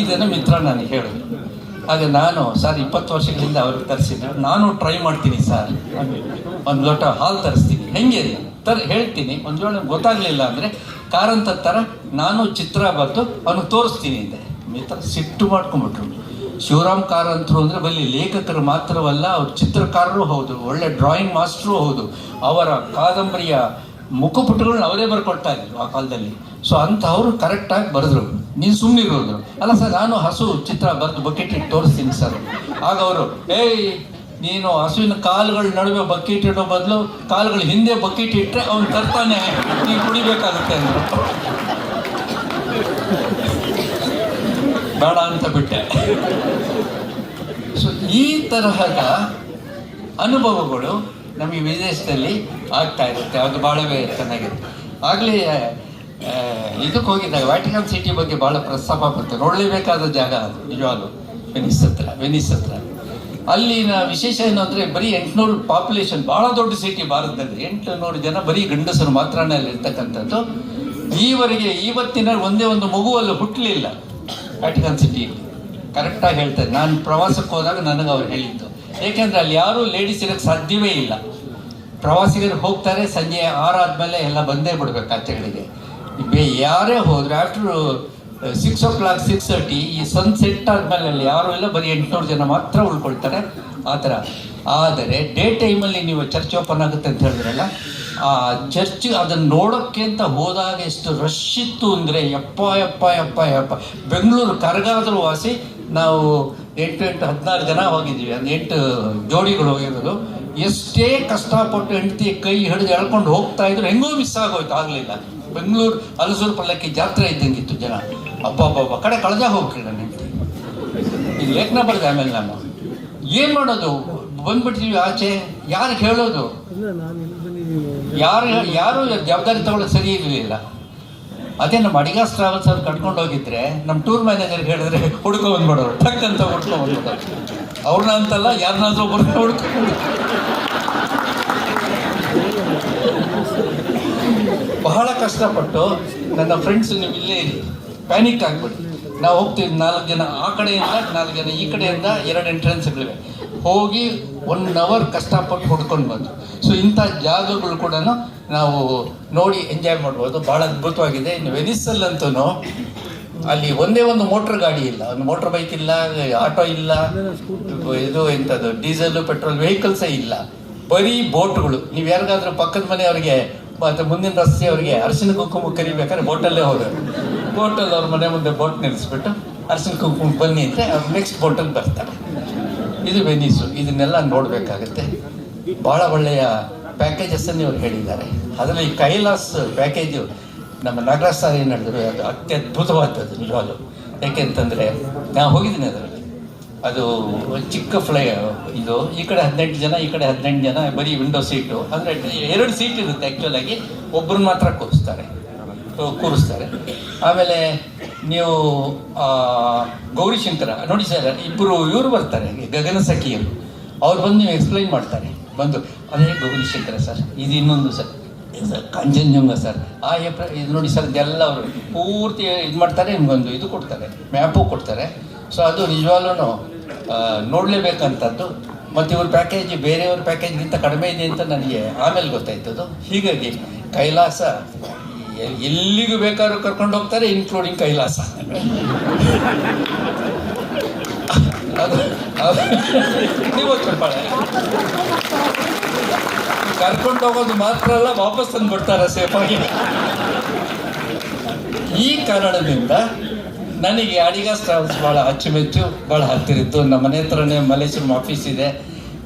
ಇದನ್ನು ಮಿತ್ರ ನನಗೆ ಹೇಳಿದ್ರು ಹಾಗೆ ನಾನು, ಸರ್, ಇಪ್ಪತ್ತು ವರ್ಷಗಳಿಂದ ಅವ್ರಿಗೆ ತರಿಸಿದ್ರು ನಾನು ಟ್ರೈ ಮಾಡ್ತೀನಿ, ಸರ್. ಒಂದು ಲೋಟ ಹಾಲು ತರಿಸ್ತೀನಿ. ಹೆಂಗೆ? ತರ ಹೇಳ್ತೀನಿ. ಒಂದು ವೇಳೆ ಗೊತ್ತಾಗ್ಲಿಲ್ಲ ಅಂದರೆ ಕಾರಂತ ಥರ ನಾನು ಚಿತ್ರ ಬರೆದು ಅವನಿಗೆ ತೋರಿಸ್ತೀನಿ ಅಂದೆ. ಮಿತ್ರ ಸಿಟ್ಟು ಮಾಡ್ಕೊಂಡ್ಬಿಟ್ರು. ಶಿವರಾಮ್ ಕಾರಂತರು ಅಂದರೆ ಬಲ್ಲಿ ಲೇಖಕರು ಮಾತ್ರವಲ್ಲ, ಅವ್ರು ಚಿತ್ರಕಾರರು ಹೌದು, ಒಳ್ಳೆ ಡ್ರಾಯಿಂಗ್ ಮಾಸ್ಟ್ರು ಹೌದು. ಅವರ ಕಾದಂಬರಿಯ ಮುಖಪುಟಗಳನ್ನ ಅವರೇ ಬರ್ಕೊಳ್ತಾ ಇದ್ರು ಆ ಕಾಲದಲ್ಲಿ. ಸೊ ಅಂಥವ್ರು ಕರೆಕ್ಟಾಗಿ ಬರೆದ್ರು. ನೀನು ಸುಮ್ಮನಿರೋದ್ರು ಅಲ್ಲ ಸರ್, ನಾನು ಹಸು ಚಿತ್ರ ಬರೆದು ಬಕೆಟ್ ಇಟ್ಟು ತೋರಿಸ್ತೀನಿ ಸರ್. ಆಗ ಅವರು, ಏಯ್ ನೀನು ಹಸುವಿನ ಕಾಲುಗಳ ನಡುವೆ ಬಕೆಟ್ ಇಡೋ ಬದಲು ಕಾಲುಗಳ ಹಿಂದೆ ಬಕೆಟ್ ಇಟ್ಟರೆ ಅವನು ತರ್ತಾನೆ. ನೀನು ಕುಡಿಬೇಕಾಗುತ್ತೆ ಬೇಡ ಅಂತ ಬಿಟ್ಟೆ. ಸೊ ಈ ತರಹದ ಅನುಭವಗಳು ನಮಗೆ ವಿದೇಶದಲ್ಲಿ ಆಗ್ತಾ ಇರುತ್ತೆ. ಅದು ಭಾಳವೇ ಚೆನ್ನಾಗಿರುತ್ತೆ. ಆಗಲೇ ಇದಕ್ಕೆ ಹೋಗಿದ್ದಾಗ ವ್ಯಾಟಿಕನ್ ಸಿಟಿ ಬಗ್ಗೆ ಭಾಳ ಪ್ರಸ್ತಾಪ ಬಂತು ನೋಡಲೇಬೇಕಾದ ಜಾಗ ಅದು. ನಿಜವಾಗ್ಲು. ವೆನಿಸ್ ಹತ್ರ ವೆನಿಸ್ ಹತ್ರ. ಅಲ್ಲಿನ ವಿಶೇಷ ಏನು ಅಂದರೆ ಬರೀ ಎಂಟುನೂರು ಪಾಪ್ಯುಲೇಷನ್ ಭಾಳ ದೊಡ್ಡ ಸಿಟಿ ಭಾರತದಲ್ಲಿ. ಎಂಟುನೂರು ಜನ ಬರೀ ಗಂಡಸರು ಮಾತ್ರನೇ ಅಲ್ಲಿ ಇರ್ತಕ್ಕಂಥದ್ದು. ಈವರೆಗೆ ಇವತ್ತಿನ ಒಂದೇ ಒಂದು ಮಗುವಲ್ಲೂ ಹುಟ್ಟಲಿಲ್ಲ ವ್ಯಾಟಿಕನ್ ಸಿಟಿಯಲ್ಲಿ ಕರೆಕ್ಟಾಗಿ ಹೇಳ್ತಾರೆ ನಾನು ಪ್ರವಾಸಕ್ಕೆ ಹೋದಾಗ ನನಗೆ ಅವ್ರು ಹೇಳಿದ್ದು. ಏಕೆಂದರೆ ಅಲ್ಲಿ ಯಾರೂ ಲೇಡೀಸ್ ಇರೋಕ್ಕೆ ಸಾಧ್ಯವೇ ಇಲ್ಲ. ಪ್ರವಾಸಿಗರು ಹೋಗ್ತಾರೆ, ಸಂಜೆ ಆರಾದ್ಮೇಲೆ ಎಲ್ಲ ಬಂದೇ ಬಿಡ್ಬೇಕು ಆಚೆಗಳಿಗೆ ಯಾರೇ ಹೋದರೆ after six o'clock six thirty ಈ ಸನ್ ಸೆಟ್ ಆದ್ಮೇಲೆ ಅಲ್ಲಿ ಯಾರು ಇಲ್ಲ, ಬರೀ ಎಂಟುನೂರು ಜನ ಮಾತ್ರ ಉಳ್ಕೊಳ್ತಾರೆ ಆ ಥರ. ಆದರೆ ಡೇ ಟೈಮಲ್ಲಿ ನೀವು ಚರ್ಚ್ ಓಪನ್ ಆಗುತ್ತೆ ಅಂತ ಹೇಳಿದ್ರಲ್ಲ, ಆ ಚರ್ಚ್ ಅದನ್ನು ನೋಡೋಕ್ಕೆ ಅಂತ ಹೋದಾಗ ಎಷ್ಟು ರಶ್ ಇತ್ತು ಅಂದರೆ, ಯಪ್ಪ ಯಪ್ಪ ಯಪ್ಪ ಯಪ್ಪ. ಬೆಂಗಳೂರು ಕರಗಾದರೂ ವಾಸಿ, ನಾವು ಎಂಟು ಎಂಟು, ಹದಿನಾರು ಜನ ಹೋಗಿದ್ದೀವಿ ಅಂದರೆ ಎಂಟು ಜೋಡಿಗಳು ಹೋಗಿರೋದು. ಎಷ್ಟೇ ಕಷ್ಟಪಟ್ಟು ಹೆಂಡತಿ ಕೈ ಹಿಡಿದು ಎಳ್ಕೊಂಡು ಹೋಗ್ತಾ ಇದ್ರು, ಹೆಂಗೋ ಮಿಸ್ ಆಗೋಯ್ತು, ಆಗಲಿಲ್ಲ. ಬೆಂಗಳೂರು ಹಲಸೂರು ಪಲ್ಲಕ್ಕಿ ಜಾತ್ರೆ ಇದ್ದಂಗಿತ್ತು ಜನ. ಅಬ್ಬಬ್ಬಬ್ಬ ಕಡೆ ಕಳೆದ ಹೋಗ್ಲಿಲ್ಲ ನನಗೆ ಇದು ಲೇಖನ ಬರೆದೆ ಆಮೇಲೆ ನಾನು. ಏನು ಮಾಡೋದು? ಬಂದ್ಬಿಡ್ತೀವಿ ಆಚೆ. ಯಾರು ಹೇಳೋದು? ಯಾರು ಯಾರು ಜವಾಬ್ದಾರಿ ತಗೊಳ್ಳೋದು ಸರಿ ಇರಲಿಲ್ಲ ಅದೇ ನಮ್ಮ ಅಡಿಗಾಸ್ ಟ್ರಾವೆಲ್ಸ್ ಅವ್ರು ಕಟ್ಕೊಂಡು ಹೋಗಿದ್ರೆ ನಮ್ಮ ಟೂರ್ ಮ್ಯಾನೇಜರ್ ಹೇಳಿದ್ರೆ ಹುಡ್ಕೊ ಬಂದ್ಬಿಡೋರು. ಟಕ್ ಅಂತ ಹುಡ್ಕೊ ಬಂದ್ಬಿಡೋರು. ಅವ್ರನ್ನ ಅಂತಲ್ಲ ಯಾರನ್ನಾದ್ರೂ ಒಬ್ಬರನ್ನ ಹುಡುಕ ಬಹಳ ಕಷ್ಟಪಟ್ಟು ನನ್ನ ಫ್ರೆಂಡ್ಸ್ ನೀವು ಇಲ್ಲೇ ಇರಿ. ಪ್ಯಾನಿಕ್ ಆಗ್ಬಿಟ್ಟು ನಾವು ಹೋಗ್ತೀವಿ ನಾಲ್ಕು ಜನ ಆ ಕಡೆಯಿಂದ, ನಾಲ್ಕು ಜನ ಈ ಕಡೆಯಿಂದ ಎರಡು ಎಂಟ್ರೆನ್ಸ್ಗಳಿವೆ ಹೋಗಿ ಒನ್ ಅವರ್ ಕಷ್ಟಪಟ್ಟು ಹುಡ್ಕೊಂಡು ಬಂದು ಸೊ ಇಂಥ ಜಾಗಗಳು ಕೂಡ ನಾವು ನೋಡಿ ಎಂಜಾಯ್ ಮಾಡ್ಬೋದು. ಭಾಳ ಅದ್ಭುತವಾಗಿದೆ. ಇನ್ನು ವೆನಿಸಲ್ಲಂತೂ ಅಲ್ಲಿ ಒಂದೇ ಒಂದು ಮೋಟ್ರ್ ಗಾಡಿ ಇಲ್ಲ. ಒಂದು ಮೋಟ್ರ್ ಬೈಕ್ ಇಲ್ಲ ಆಟೋ ಇಲ್ಲ, ಇದು ಎಂಥದ್ದು ಡೀಸೆಲ್ ಪೆಟ್ರೋಲ್ ವೆಹಿಕಲ್ಸೇ ಇಲ್ಲ. ಬರೀ ಬೋಟ್ಗಳು. ನೀವು ಯಾರಿಗಾದ್ರೂ ಪಕ್ಕದ ಮನೆಯವರಿಗೆ, ಮತ್ತು ಮುಂದಿನ ರಸ್ತೆಯವರಿಗೆ ಅರಿಶಿನ ಕುಂಕುಮ ಕರಿಬೇಕಾದ್ರೆ ಬೋಟಲ್ಲೇ ಹೋಗೋರು ಬೋಟಲ್ಲಿ ಅವ್ರ ಮನೆ ಮುಂದೆ ಬೋಟ್ ನಿಲ್ಲಿಸ್ಬಿಟ್ಟು ಅರ್ಸಲ್ ಕುಂಕುಮ ಬನ್ನಿ ಅಂದರೆ ಅವ್ರು ನೆಕ್ಸ್ಟ್ ಬೋಟಲ್ಲಿ ಬರ್ತಾರೆ. ಇದು ವೆನೀಸು ಇದನ್ನೆಲ್ಲ ನೋಡಬೇಕಾಗತ್ತೆ. ಭಾಳ ಒಳ್ಳೆಯ ಪ್ಯಾಕೇಜಸ್ಸನ್ನು ಇವರು ಹೇಳಿದ್ದಾರೆ. ಅದರಲ್ಲಿ ಕೈಲಾಸ್ ಪ್ಯಾಕೇಜು ನಮ್ಮ ನಾಗರಾಜ್ ಸರ್ ಏನು ಹೇಳಿದ್ರು, ಅದು ಅತ್ಯದ್ಭುತವಾದದ್ದು ನಿಜವಾಗ್ಲು. ಯಾಕೆಂತಂದರೆ ನಾನು ಹೋಗಿದ್ದೀನಿ ಅದರಲ್ಲಿ. ಅದು ಚಿಕ್ಕ ಫ್ಲೈ ಇದು ಈ ಕಡೆ ಹದಿನೆಂಟು ಜನ, ಈ ಕಡೆ ಹದಿನೆಂಟು ಜನ, ಬರೀ ವಿಂಡೋ ಸೀಟು ಅಂದರೆ ಎರಡು ಸೀಟ್ ಇರುತ್ತೆ ಆ್ಯಕ್ಚುಲಾಗಿ ಒಬ್ಬರು ಮಾತ್ರ ಕೂರಿಸ್ತಾರೆ. ಕೂರಿಸ್ತಾರೆ. ಆಮೇಲೆ ನೀವು ಗೌರಿಶಂಕರ ನೋಡಿ ಸರ್ ಇಬ್ಬರು ಇವರು ಬರ್ತಾರೆ ಗಗನ ಸಖಿಯರು. ಅವ್ರು ಬಂದು ನೀವು ಎಕ್ಸ್ಪ್ಲೈನ್ ಮಾಡ್ತಾರೆ. ಬಂದು ಅದೇ ಗೌರಿಶಂಕರ ಸರ್, ಇದು ಇನ್ನೊಂದು ಸರ್ ಸರ್ ಸರ್. ಆ ಇದು ನೋಡಿ ಸರ್, ಇದೆಲ್ಲ ಅವರು ಪೂರ್ತಿ ಇದು ಮಾಡ್ತಾರೆ, ನಿಮಗೊಂದು ಇದು ಕೊಡ್ತಾರೆ, ಮ್ಯಾಪು ಕೊಡ್ತಾರೆ. ಸೊ, ಅದು ನಿಜವಾಗ್ಲೂ ನೋಡಲೇಬೇಕಂಥದ್ದು ಮತ್ತು ಇವ್ರ ಪ್ಯಾಕೇಜ್ ಬೇರೆಯವ್ರ ಪ್ಯಾಕೇಜ್ಗಿಂತ ಕಡಿಮೆ ಇದೆ ಅಂತ ನನಗೆ ಆಮೇಲೆ ಗೊತ್ತಾಯ್ತದು. ಹೀಗಾಗಿ, ಕೈಲಾಸ ಎಲ್ಲಿಗೂ ಬೇಕಾದ್ರೂ ಕರ್ಕೊಂಡು ಹೋಗ್ತಾರೆ ಇನ್ಕ್ಲೂಡಿಂಗ್ ಕೈಲಾಸ. ನೀವು ಕರ್ಕೊಂಡು ಹೋಗೋದು ಮಾತ್ರ ಅಲ್ಲ, ವಾಪಸ್ ತಂದು ಬಿಡ್ತಾರೆ ಸೇಫಾಗಿ. ಈ ಕಾರಣದಿಂದ ನನಗೆ ಅಡಿಗ ಟ್ರಾವೆಲ್ಸ್ ಭಾಳ ಅಚ್ಚುಮೆಚ್ಚು ಭಾಳ ಹತ್ತಿರಿತ್ತು ನಮ್ಮ ಮನೆ ಹತ್ರನೇ ಮಲೇಶ್ವರಂ ಆಫೀಸ್ ಇದೆ.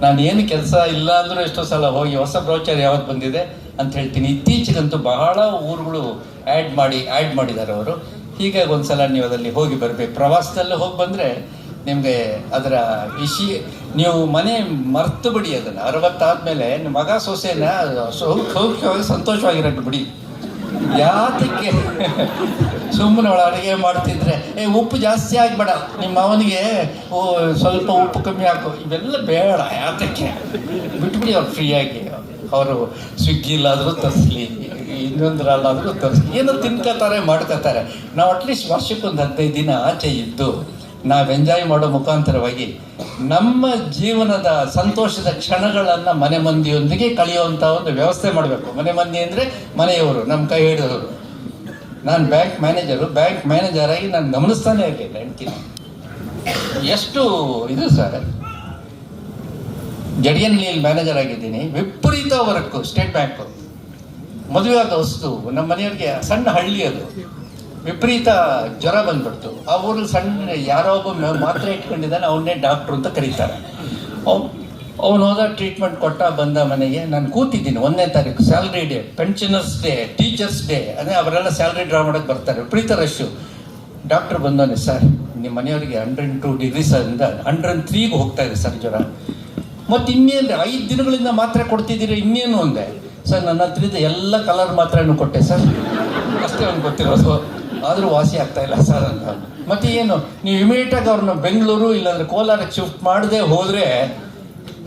ನಾನು ಏನು ಕೆಲಸ ಇಲ್ಲ ಅಂದರೂ ಎಷ್ಟೋ ಸಲ ಹೋಗಿ ಹೊಸ ಬ್ರೌಚರ್ ಯಾವತ್ತು ಬಂದಿದೆ. ಅಂತ ಹೇಳ್ತೀನಿ. ಇತ್ತೀಚೆಗಂತೂ ಬಹಳ ಊರುಗಳು ಆ್ಯಡ್ ಮಾಡಿ ಆ್ಯಡ್ ಮಾಡಿದ್ದಾರೆ ಅವರು. ಹೀಗಾಗಿ ಒಂದ್ಸಲ ನೀವು ಅದರಲ್ಲಿ ಹೋಗಿ ಬರಬೇಕು. ಪ್ರವಾಸದಲ್ಲೇ ಹೋಗಿ ಬಂದರೆ ನಿಮಗೆ ಅದರ ಇಶಿ ನೀವು ಮನೆ ಮರ್ತು ಬಿಡಿ ಅದನ್ನು. ಅರವತ್ತಾದ್ಮೇಲೆ ನಿಮ್ಮ ಮಗ ಸೊಸೆನ ಸೌಖ್ಯವಾಗಿ ಸಂತೋಷವಾಗಿರಕ್ಕೆ ಬಿಡಿ. ಯಾತಕ್ಕೆ? ಸುಮ್ಮನೆ ಅವಳು ಅಡುಗೆ ಮಾಡ್ತಿದ್ರೆ, ಏ, ಉಪ್ಪು ಜಾಸ್ತಿ ಆಗಬೇಡ. ನಿಮ್ಮ ಅವನಿಗೆ, ಓ, ಸ್ವಲ್ಪ ಉಪ್ಪು ಕಮ್ಮಿ ಹಾಕು. ಇವೆಲ್ಲ ಬೇಡ ಯಾತಕ್ಕೆ? ಬಿಟ್ಬಿಡಿ ಅವ್ರು ಫ್ರೀಯಾಗಿ ಅವರು ಸ್ವಿಗ್ಗಿಲಾದರೂ ತರಿಸ್ಲಿ, ಇನ್ನೊಂದ್ರಲ್ಲಾದರೂ ತರಿಸ್ಲಿ, ಏನೋ ತಿನ್ಕೋತಾರೆ, ಮಾಡ್ಕೋತಾರೆ. ನಾವು ಅಟ್ಲೀಸ್ಟ್ ವರ್ಷಕ್ಕೊಂದು ಹದಿನೈದು ದಿನ ಆಚೆ ಇದ್ದು, ನಾವು ಎಂಜಾಯ್ ಮಾಡೋ ಮುಖಾಂತರವಾಗಿ ನಮ್ಮ ಜೀವನದ ಸಂತೋಷದ ಕ್ಷಣಗಳನ್ನು ಮನೆ ಮಂದಿಯೊಂದಿಗೆ ಕಳೆಯುವಂಥ ಒಂದು ವ್ಯವಸ್ಥೆ ಮಾಡಬೇಕು. ಮನೆ ಮಂದಿ ಅಂದರೆ ಮನೆಯವರು ನಮ್ಮ ಕೈ ಹಿಡಿದವರು. ನಾನು ಬ್ಯಾಂಕ್ ಮ್ಯಾನೇಜರು ಬ್ಯಾಂಕ್ ಮ್ಯಾನೇಜರಾಗಿ ನಾನು ಗಮನಿಸ್ತಾನೆ ಇರಲಿಲ್ಲ ಹೆಂಡ್ತೀನಿ ಎಷ್ಟು ಇದು ಸರ್? ಜಡಿಯನ್ಲಿಯಲ್ಲಿ ಮ್ಯಾನೇಜರ್ ಆಗಿದ್ದೀನಿ. ವಿಪರೀತ ವರ್ಕು ಸ್ಟೇಟ್ ಬ್ಯಾಂಕು ಮದುವೆ ಆದ ವಸ್ತು, ನಮ್ಮ ಮನೆಯವ್ರಿಗೆ ಸಣ್ಣ ಹಳ್ಳಿ ಅದು. ವಿಪರೀತ ಜ್ವರ ಬಂದ್ಬಿಡ್ತು. ಅವರು ಸಣ್ಣ ಯಾರೋ ಒಬ್ಬ ಮಾತ್ರೆ ಇಟ್ಕೊಂಡಿದ್ದಾನೆ, ಅವನ್ನೇ ಡಾಕ್ಟ್ರು ಅಂತ ಕರೀತಾರೆ. ಅವನು ಹೋದ ಟ್ರೀಟ್ಮೆಂಟ್ ಕೊಟ್ಟ, ಬಂದ ಮನೆಗೆ ನಾನು ಕೂತಿದ್ದೀನಿ. ಒಂದನೇ ತಾರೀಕು salary day pensioners day teachers day ಅಂದರೆ ಅವರೆಲ್ಲ ಸ್ಯಾಲ್ರಿ ಡ್ರಾ ಮಾಡೋಕ್ಕೆ ಬರ್ತಾರೆ. ವಿಪರೀತ ರಶ್ಶು ಡಾಕ್ಟರ್ ಬಂದವನೇ, ಸರ್ ನಿಮ್ಮ ಮನೆಯವರಿಗೆ ಹಂಡ್ರೆಡ್ ಟು ಡಿಗ್ರೀಸ್ ಇಂದ ಹಂಡ್ರೆಡ್ ತ್ರೀಗೆ ಹೋಗ್ತಾ ಇದೆ, ಸರ್ ಜ್ವರ. ಮತ್ತು ಇನ್ನೇನು ಐದು ದಿನಗಳಿಂದ ಮಾತ್ರೆ ಕೊಡ್ತಿದ್ದೀರಿ, ಇನ್ನೇನು ಅಂದೆ. ಸರ್, ನನ್ನ ಹತ್ರದ ಎಲ್ಲ ಕಲರ್ ಮಾತ್ರೆನೂ ಕೊಟ್ಟೆ, ಸರ್. ಅಷ್ಟೇ ಅವ್ನು ಗೊತ್ತಿರೋದು ಆದರೂ ವಾಸಿ ಆಗ್ತಾ ಇಲ್ಲ, ಸರ್ ಅಂತ. ಮತ್ತೆ ಏನು, ನೀವು ಇಮಿಡಿಯೇಟಾಗಿ ಅವ್ರನ್ನ ಬೆಂಗಳೂರು ಇಲ್ಲಾಂದ್ರೆ ಕೋಲಾರಕ್ಕೆ ಶಿಫ್ಟ್ ಮಾಡದೆ ಹೋದರೆ,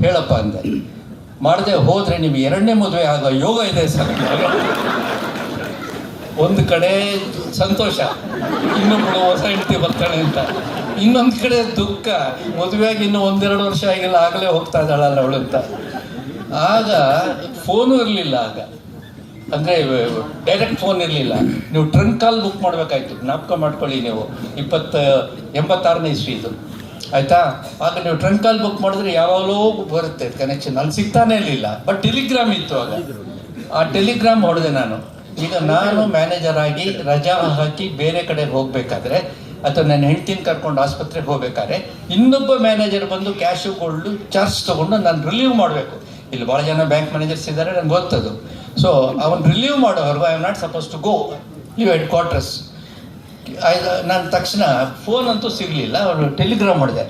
ಹೇಳಪ್ಪ ಅಂದೆ. ಮಾಡದೆ ಹೋದರೆ ನೀವು ಎರಡನೇ ಮದುವೆ ಆಗೋ ಯೋಗ ಇದೆ, ಸರ್. ಒಂದು ಕಡೆ ಸಂತೋಷ ಇನ್ನೊಬ್ಬಳು ಹೊಸ ಹೆಂಡತಿ ಬರ್ತಾಳೆ ಅಂತ. ಇನ್ನೊಂದು ಕಡೆ ದುಃಖ. ಮದುವೆಯಾಗಿ ಇನ್ನೂ ಒಂದೆರಡು ವರ್ಷ ಆಗಿಲ್ಲ, ಆಗಲೇ ಹೋಗ್ತಾ ಇದ್ದಾಳಲ್ಲ ಅಂತ. ಆಗ ಫೋನು ಇರಲಿಲ್ಲ ಆಗ. ಅಂದರೆ ಡೈರೆಕ್ಟ್ ಫೋನ್ ಇರಲಿಲ್ಲ. ನೀವು ಟ್ರಂಕ್ ಕಾಲ್ ಬುಕ್ ಮಾಡಬೇಕಾಯ್ತು. ಜ್ಞಾಪಕ ಮಾಡ್ಕೊಳ್ಳಿ ನೀವು. ಇಪ್ಪತ್ತ, ಎಂಬತ್ತಾರನೇ ಇಸ್ವಿ ಇದು. ಆಯ್ತಾ? ಆಗ ನೀವು ಟ್ರಂಕ್ ಕಾಲ್ ಬುಕ್ ಮಾಡಿದ್ರೆ ಯಾವಾಗಲೂ ಬರುತ್ತೆ ಕನೆಕ್ಷನ್ ಅಲ್ಲಿ ಸಿಗ್ತಾನೇ ಇರಲಿಲ್ಲ. ಬಟ್ ಟೆಲಿಗ್ರಾಮ್ ಇತ್ತು ಆಗ. ಆ ಟೆಲಿಗ್ರಾಮ್ ಹೊಡೆದೆ ನಾನು. ಈಗ ನಾನು ಮ್ಯಾನೇಜರ್ ಆಗಿ ರಜಾ ಹಾಕಿ ಬೇರೆ ಕಡೆ ಹೋಗಬೇಕಾದ್ರೆ ಅಥವಾ ನನ್ನ ಹೆಂಡ್ತಿನ ಕರ್ಕೊಂಡು ಆಸ್ಪತ್ರೆಗೆ ಹೋಗ್ಬೇಕಾದ್ರೆ ಇನ್ನೊಬ್ಬ ಮ್ಯಾನೇಜರ್ ಬಂದು ಕ್ಯಾಶು ಕೊಡ್ಲು ಚಾರ್ಜ್ ತೊಗೊಂಡು ನಾನು ರಿಲೀವ್ ಮಾಡಬೇಕು. ಇಲ್ಲಿ ಭಾಳ ಜನ ಬ್ಯಾಂಕ್ ಮ್ಯಾನೇಜರ್ಸ್ ಇದ್ದಾರೆ ನಂಗೆ ಗೊತ್ತದು. ಸೊ ಅವನು ರಿಲೀವ್ ಮಾಡೋರು I am not suppose to go leave headquarters ನಾನು ತಕ್ಷಣ ಫೋನ್ ಅಂತೂ ಸಿಗಲಿಲ್ಲ ಅವನು ಟೆಲಿಗ್ರಾಮ್ ಮಾಡಿದೆ.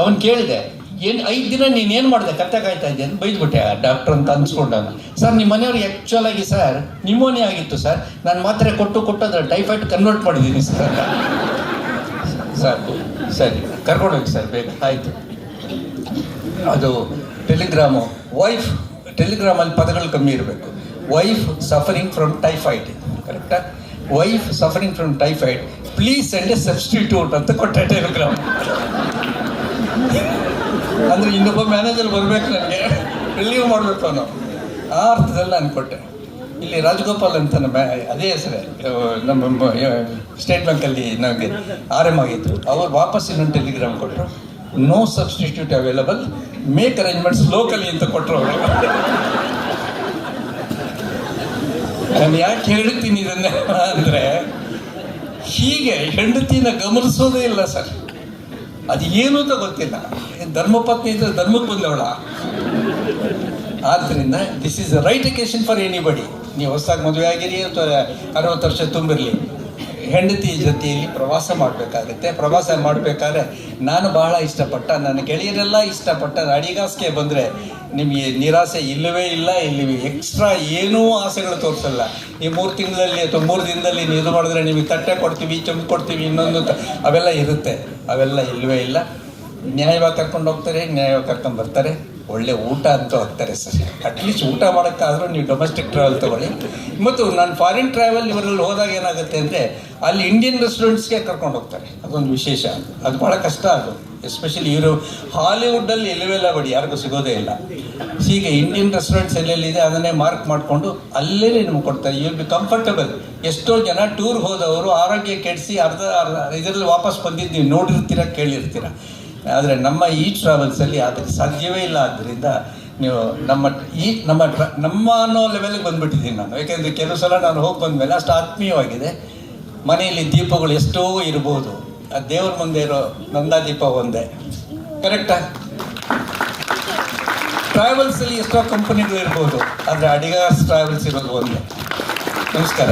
ಅವನು ಕೇಳಿದೆ ಏನು ಐದು ದಿನ ನೀನು ಏನು ಮಾಡಿದೆ? ಕತ್ತೆ ಕಾಯ್ತಾ ಇದ್ದೆ ಅಂತ ಬೈದ್ಬಿಟ್ಟೆ ಡಾಕ್ಟರ್ ಅಂತ ಅನ್ಸ್ಕೊಂಡಾಗ. ಸರ್ ನಿಮ್ಮ ಮನೆಯವ್ರಿಗೆ ಆ್ಯಕ್ಚುಲ್ ಆಗಿ ಸರ್, ನಿಮೋನಿಯಾ ಆಗಿತ್ತು ಸರ್. ನಾನು ಮಾತ್ರೆ ಕೊಟ್ಟು ಕೊಟ್ಟು ಅದರ ಟೈಫಾಯ್ಡ್ ಕನ್ವರ್ಟ್ ಮಾಡಿದ್ದೀನಿ ಸರ್ ಸರ್ ಸಾಕು ಸರಿ, ಕರ್ಕೊಂಡೋಗಿ ಸರ್, ಬೇಗ, ಆಯಿತು. ಅದು ಟೆಲಿಗ್ರಾಮು ವೈಫ್ ಟೆಲಿಗ್ರಾಮಲ್ಲಿ ಪದಗಳು ಕಮ್ಮಿ ಇರಬೇಕು. ವೈಫ್ ಸಫರಿಂಗ್ ಫ್ರಮ್ ಟೈಫಾಯ್ಡ್ ಕರೆಕ್ಟಾ wife suffering from typhoid please send a substitute ಅಂತ ಕೊಟ್ಟೆ ಟೆಲಿಗ್ರಾಮ್. ಅಂದರೆ ಇನ್ನೊಬ್ಬ ಮ್ಯಾನೇಜರ್ ಬರಬೇಕು ನನಗೆ ರಿಲೀವ್ ಮಾಡಬೇಕು ಅವನು. ಆ ಅರ್ಥದಲ್ಲಿ ನಾನು ಕೊಟ್ಟೆ. ಇಲ್ಲಿ ರಾಜಗೋಪಾಲ್ ಅಂತ ನಮ್ಮ, ಅದೇ ಹೆಸರೇ. ನಮ್ಮ ಸ್ಟೇಟ್ ಬ್ಯಾಂಕ್ ಸ್ಟೇಟ್ ಬ್ಯಾಂಕಲ್ಲಿ ನನಗೆ ಆರ್ ಎಂ ಆಗಿತ್ತು ಅವರು ವಾಪಸ್ ಇನ್ನೊಂದು ಟೆಲಿಗ್ರಾಮ್ ಕೊಟ್ಟರು. No substitute available make arrangements locally ಅಂತ ಕೊಟ್ಟರು ಅವರು. ನಾನು ಯಾಕೆ ಹೇಳ್ತೀನಿ ಇದನ್ನ ಅಂದರೆ, ಹೀಗೆ ಹೆಂಡತಿನ ಗಮನಿಸೋದೇ ಇಲ್ಲ ಸರ್. ಅದು ಏನು ಅಂತ ಗೊತ್ತಿಲ್ಲ. ಧರ್ಮಪತ್ನಿ ಇದ್ರೆ ಧರ್ಮಕ್ಕೆ ಬಂದವಳ ಆದ್ದರಿಂದ this is right occasion for anybody ನೀವು ಹೊಸದಾಗಿ ಮದುವೆ ಆಗಿರಿ ಅಥವಾ ಅರವತ್ತು ವರ್ಷ ತುಂಬಿರಲಿ. ಹೆಂಡತಿ ಜೊತೆಯಲ್ಲಿ ಪ್ರವಾಸ ಮಾಡಬೇಕಾಗುತ್ತೆ. ಪ್ರವಾಸ ಮಾಡಬೇಕಾದ್ರೆ ನಾನು ಬಹಳ ಇಷ್ಟಪಟ್ಟ, ನನ್ನ ಗೆಳೆಯರೆಲ್ಲ ಇಷ್ಟಪಟ್ಟ ಅಡಿಗಾಸ್ಗೆ ಬಂದರೆ ನಿಮಗೆ ನಿರಾಸೆ ಇಲ್ಲವೇ ಇಲ್ಲ, ಇಲ್ಲಿ ಎಕ್ಸ್ಟ್ರಾ ಏನೂ ಆಸೆಗಳು ತೋರಿಸಲ್ಲ. ಈ ಮೂರು ತಿಂಗಳಲ್ಲಿ ಅಥವಾ ಮೂರು ದಿನದಲ್ಲಿ ನೀವು ಇದು ಮಾಡಿದ್ರೆ ನಿಮಗೆ ತಟ್ಟೆ ಕೊಡ್ತೀವಿ ಚಮಚ ಕೊಡ್ತೀವಿ, ಇನ್ನೊಂದು ಅವೆಲ್ಲ ಇರುತ್ತೆ. ಅವೆಲ್ಲ ಇಲ್ಲವೇ ಇಲ್ಲ. ನ್ಯಾಯವಾಗಿ ಕರ್ಕೊಂಡು ಹೋಗ್ತಾರೆ ನ್ಯಾಯವಾಗಿ ಕರ್ಕೊಂಡು ಬರ್ತಾರೆ. ಒಳ್ಳೆ ಊಟ ಅಂತೂ ಹೋಗ್ತಾರೆ ಸರ್. ಅಟ್ಲೀಸ್ಟ್ ಊಟ ಮಾಡೋಕ್ಕಾದರೂ ನೀವು ಡೊಮೆಸ್ಟಿಕ್ ಟ್ರಾವೆಲ್ ತಗೊಳ್ಳಿ. ಮತ್ತು ನಾನು ಫಾರಿನ್ ಟ್ರಾವೆಲ್ ಇವರಲ್ಲಿ ಹೋದಾಗ ಏನಾಗುತ್ತೆ ಅಂದರೆ, ಅಲ್ಲಿ ಇಂಡಿಯನ್ ರೆಸ್ಟೋರೆಂಟ್ಸ್ಗೆ ಕರ್ಕೊಂಡು ಹೋಗ್ತಾರೆ. ಅದೊಂದು ವಿಶೇಷ. ಅದು ಭಾಳ ಕಷ್ಟ ಅದು. ಎಸ್ಪೆಷಲಿ ಇವರು ಹಾಲಿವುಡ್ಡಲ್ಲಿ ಎಲ್ಲವೆಲ್ಲ ಬಡಿ ಯಾರಿಗೂ ಸಿಗೋದೇ ಇಲ್ಲ. ಹೀಗೆ ಇಂಡಿಯನ್ ರೆಸ್ಟೋರೆಂಟ್ಸ್ ಎಲ್ಲೆಲ್ಲಿದೆ, ಅದನ್ನೇ ಮಾರ್ಕ್ ಮಾಡಿಕೊಂಡು ಅಲ್ಲೇ ನಿಮ್ಗೆ ಕೊಡ್ತಾರೆ. ಯು ವಿಲ್ ಬಿ ಕಂಫರ್ಟಬಲ್ ಎಷ್ಟೋ ಜನ ಟೂರ್ ಹೋದವರು ಆರೋಗ್ಯ ಕೆಡಿಸಿ ಅರ್ಧ ಅರ್ಧ ಇದರಲ್ಲಿ ವಾಪಸ್ ಬಂದಿದ್ದು ನೀವು ನೋಡಿರ್ತೀರ, ಕೇಳಿರ್ತೀರ. ಆದರೆ ನಮ್ಮ ಈ ಟ್ರಾವೆಲ್ಸಲ್ಲಿ ಅದಕ್ಕೆ ಸಾಧ್ಯವೇ ಇಲ್ಲ. ಆದ್ದರಿಂದ ನೀವು ನಮ್ಮ, ಈ ನಮ್ಮ ಟ್ರ- ನಮ್ಮ ಅನ್ನೋ ಲೆವೆಲ್ಗೆ ಬಂದ್ಬಿಟ್ಟಿದ್ದೀನಿ ನಾನು. ಯಾಕೆಂದರೆ ಕೆಲವು ಸಲ ನಾನು ಹೋಗಿ ಬಂದಮೇಲೆ ಅಷ್ಟು ಆತ್ಮೀಯವಾಗಿದೆ. ಮನೆಯಲ್ಲಿ ದೀಪಗಳು ಎಷ್ಟೋ ಇರ್ಬೋದು. ಆ ದೇವ್ರ ಮುಂದೆ ಇರೋ ನಂದಾ ದೀಪ ಒಂದೇ ಕರೆಕ್ಟಾ ಟ್ರಾವೆಲ್ಸಲ್ಲಿ ಎಷ್ಟೋ ಕಂಪನಿಗಳು ಇರ್ಬೋದು, ಆದರೆ ಅಡಿಗಾಸ್ ಟ್ರಾವೆಲ್ಸ್ ಇರೋದು ಒಂದೇ. ನಮಸ್ಕಾರ.